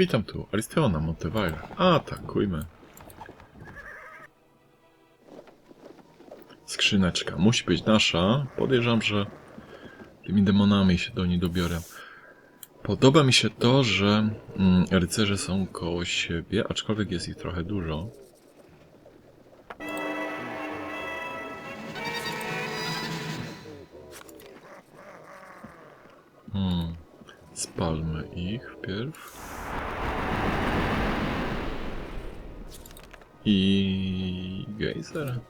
Witam tu, Aristeona Monteville. Atakujmy. Skrzyneczka musi być nasza. Podejrzewam, że tymi demonami się do niej dobiorę. Podoba mi się to, że mm, rycerze są koło siebie, aczkolwiek jest ich trochę dużo. Hmm. Spalmy ich wpierw. I gejzer.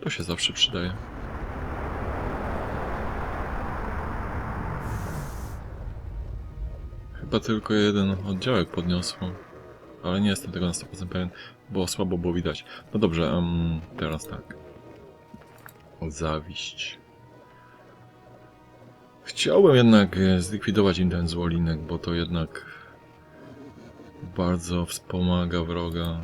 To się zawsze przydaje. Chyba tylko jeden oddziałek podniosło. Ale nie jestem tego na 100% pewien, bo słabo było widać. No dobrze, em, teraz tak. Zawiść. Chciałbym jednak e, zlikwidować im ten złolinek, bo to jednak bardzo wspomaga wroga.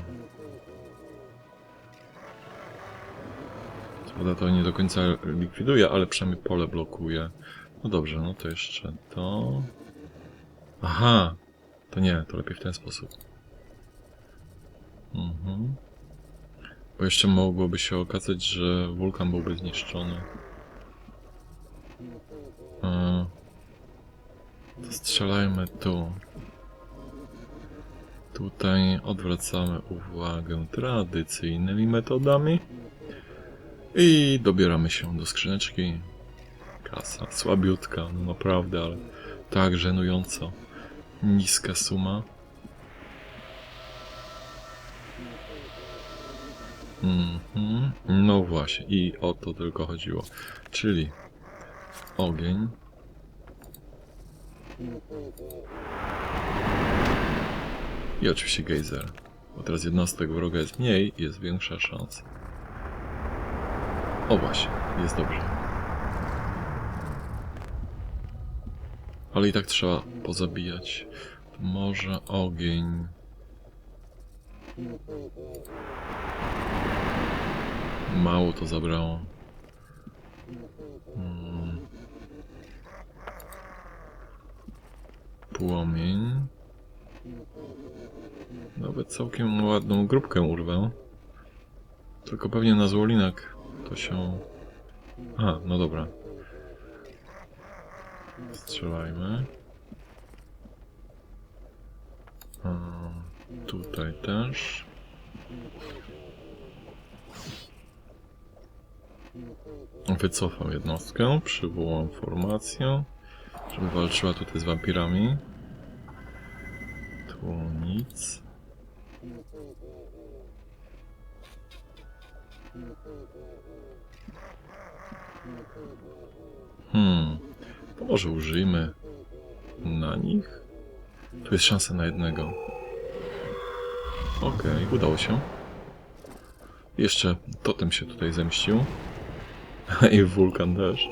Prawda to nie do końca likwiduje, ale przynajmniej pole blokuje. No dobrze, no to jeszcze to. Aha! To nie, to lepiej w ten sposób. Mhm. Bo jeszcze mogłoby się okazać, że wulkan byłby zniszczony. E, To strzelajmy tu. Tutaj odwracamy uwagę tradycyjnymi metodami. I dobieramy się do skrzyneczki. Kasa słabiutka, no naprawdę, ale tak żenująco niska suma. Mhm. No właśnie, i o to tylko chodziło. Czyli ogień. I oczywiście gejzer. Bo teraz jednostek wroga jest mniej, jest większa szansa. O właśnie, jest dobrze. Ale i tak trzeba pozabijać. Może ogień. Mało to zabrało. Mm. Płomień. Nawet całkiem ładną grupkę urwę. Tylko pewnie na złolinek to się... A, no dobra. Strzelajmy. A, tutaj też. Wycofam jednostkę, przywołam formację, żeby walczyła tutaj z wampirami. Tu nic. Hmm, to może użyjmy na nich? Tu jest szansa na jednego. Okej, udało się. Jeszcze totem się tutaj zemścił. I wulkan też.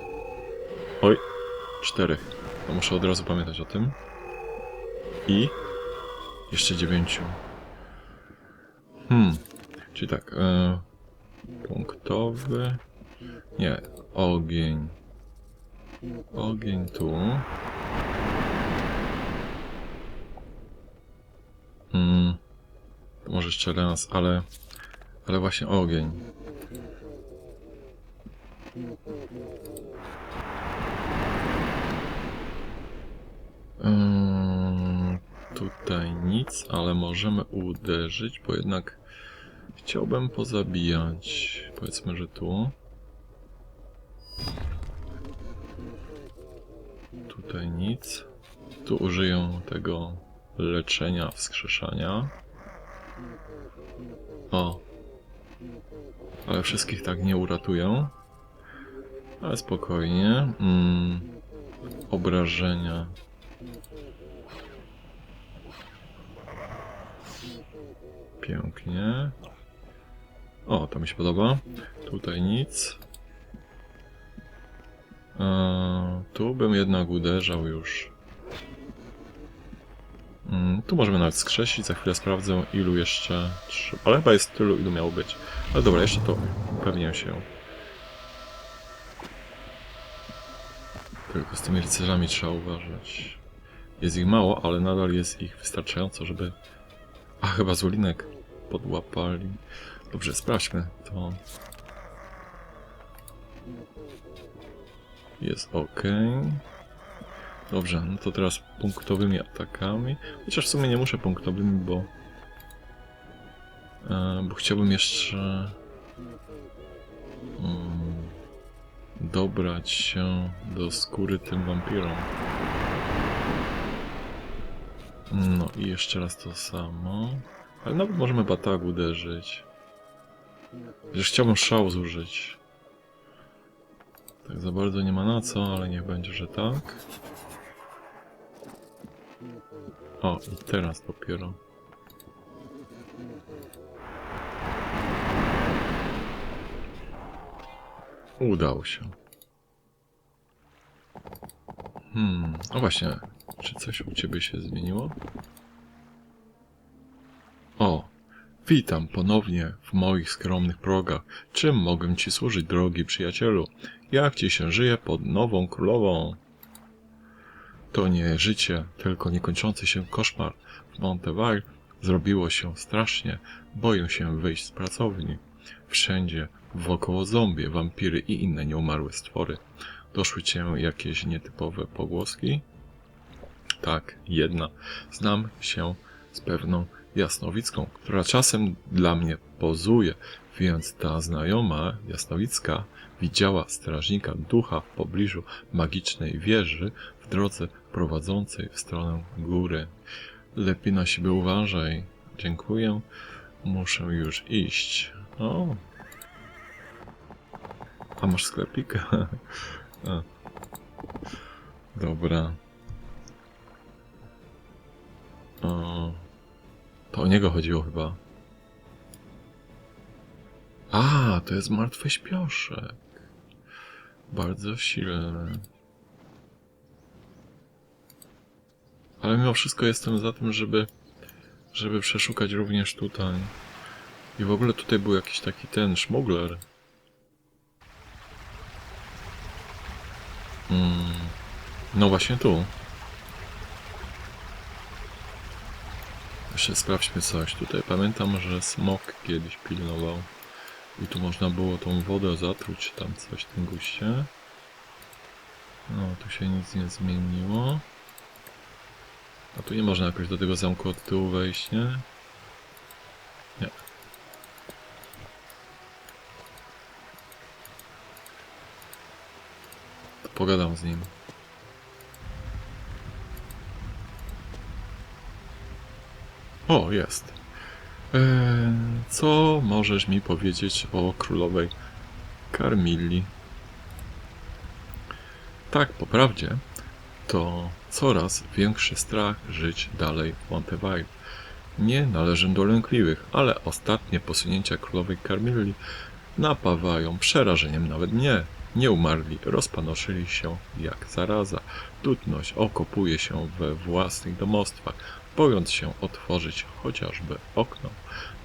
Oj, czterech. To muszę od razu pamiętać o tym. I jeszcze dziewięciu. Hmm, czyli tak. E, punktowy. Nie, ogień. Ogień tu. To może jeszcze raz, ale... Ale właśnie ogień. Ym, tutaj nic, ale możemy uderzyć, bo jednak chciałbym pozabijać. Powiedzmy, że tu. Tutaj nic. Tu użyję tego leczenia, wskrzeszania. O. Ale wszystkich tak nie uratuję. Ale spokojnie. Mm. Obrażenia. Pięknie. O, to mi się podoba. Tutaj nic. Eee, tu bym jednak uderzał już. Mm, tu możemy nawet skrzesić, za chwilę sprawdzę ilu jeszcze. Ale chyba jest tylu ilu miało być. Ale dobra, jeszcze to upewnię się. Tylko z tymi rycerzami trzeba uważać. Jest ich mało, ale nadal jest ich wystarczająco, żeby... A, chyba Zulinek podłapali. Dobrze, sprawdźmy to. Jest ok. Dobrze, no to teraz punktowymi atakami. Chociaż w sumie nie muszę punktowymi, bo... E, bo chciałbym jeszcze... Mm, dobrać się do skóry tym wampirom. No i jeszcze raz to samo. Ale nawet możemy batak uderzyć. Przecież chciałbym szał zużyć. Tak za bardzo nie ma na co, ale niech będzie, że tak. O, i teraz dopiero. Udało się. Hmm, no właśnie, czy coś u ciebie się zmieniło? Witam ponownie w moich skromnych progach. Czym mogę ci służyć, drogi przyjacielu? Jak ci się żyje pod nową królową? To nie życie, tylko niekończący się koszmar. W Montevideo zrobiło się strasznie. Boję się wyjść z pracowni. Wszędzie wokoło zombie, wampiry i inne nieumarłe stwory. Doszły cię jakieś nietypowe pogłoski? Tak, jedna. Znam się z pewną jasnowicką, która czasem dla mnie pozuje, więc ta znajoma jasnowicka widziała strażnika ducha w pobliżu magicznej wieży w drodze prowadzącej w stronę góry. Lepiej na siebie uważaj. Dziękuję. Muszę już iść. O. A masz sklepik? Dobra. O. To o niego chodziło chyba. A, to jest martwy śpioszek. Bardzo silny. Ale mimo wszystko jestem za tym, żeby, żeby przeszukać również tutaj. I w ogóle tutaj był jakiś taki ten szmugler. Mm. No właśnie tu. Jeszcze sprawdźmy coś tutaj. Pamiętam, że smok kiedyś pilnował. I tu można było tą wodę zatruć, tam coś w tym guście. No, tu się nic nie zmieniło. A tu nie można jakoś do tego zamku od tyłu wejść, nie? Nie. To pogadam z nim. O, jest. Eee, co możesz mi powiedzieć o królowej Carmilli? Tak, po prawdzie, to coraz większy strach żyć dalej w Montevideo. Nie należę do lękliwych, ale ostatnie posunięcia królowej Carmilli napawają przerażeniem nawet mnie. Nieumarli rozpanoszyli się jak zaraza. Ludność okopuje się we własnych domostwach, bojąc się otworzyć chociażby okno.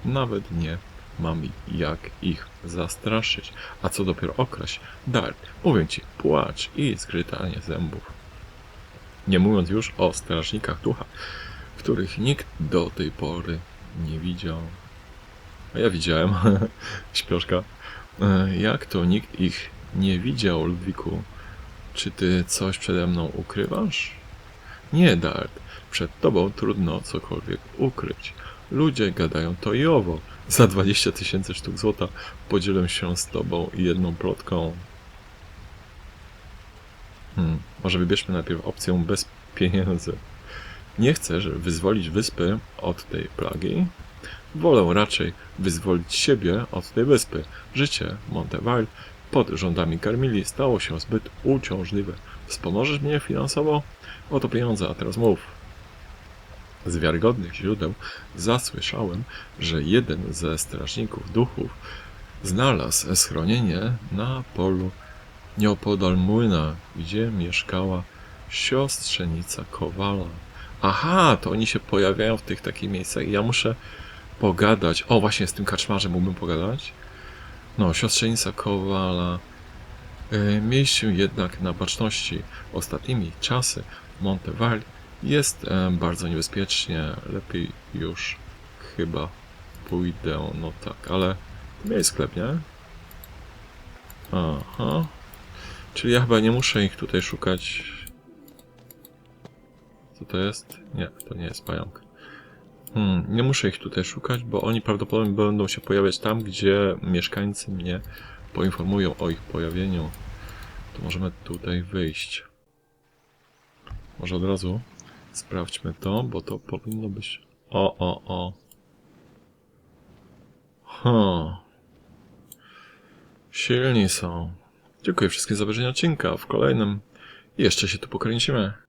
Nawet nie mam jak ich zastraszyć, a co dopiero okraść. Dar, mówię ci, płacz i zgrzytanie zębów. Nie mówiąc już o strażnikach ducha, których nikt do tej pory nie widział. A ja widziałem, śpioszka. E, Jak to nikt ich nie widział, Ludwiku? Czy ty coś przede mną ukrywasz? Nie, Dart. Przed tobą trudno cokolwiek ukryć. Ludzie gadają to i owo. Za 20 tysięcy sztuk złota podzielę się z tobą jedną plotką. Hmm, może wybierzmy najpierw opcję bez pieniędzy. Nie chcesz wyzwolić wyspy od tej plagi? Wolę raczej wyzwolić siebie od tej wyspy. Życie Montevideo pod rządami Carmilli stało się zbyt uciążliwe. Wspomożesz mnie finansowo? Oto pieniądze, a teraz mów. Z wiarygodnych źródeł zasłyszałem, że jeden ze strażników duchów znalazł schronienie na polu nieopodal młyna, gdzie mieszkała siostrzenica Kowala. Aha, to oni się pojawiają w tych takich miejscach ja muszę pogadać. O, właśnie z tym kaczmarzem mógłbym pogadać. No, siostrzenica Kowala. Yy, miej się jednak na baczności. Ostatnimi czasy Monteval Jest e, bardzo niebezpiecznie. Lepiej już chyba pójdę. No tak, ale jest sklep, nie? Aha. Czyli ja chyba nie muszę ich tutaj szukać. Co to jest? Nie, to nie jest pająk. Hmm, nie muszę ich tutaj szukać, bo oni prawdopodobnie będą się pojawiać tam, gdzie mieszkańcy mnie poinformują o ich pojawieniu. To możemy tutaj wyjść. Może od razu sprawdźmy to, bo to powinno być... O, o, o. Huh. Silni są. Dziękuję wszystkim za obejrzenie odcinka. W kolejnym jeszcze się tu pokręcimy.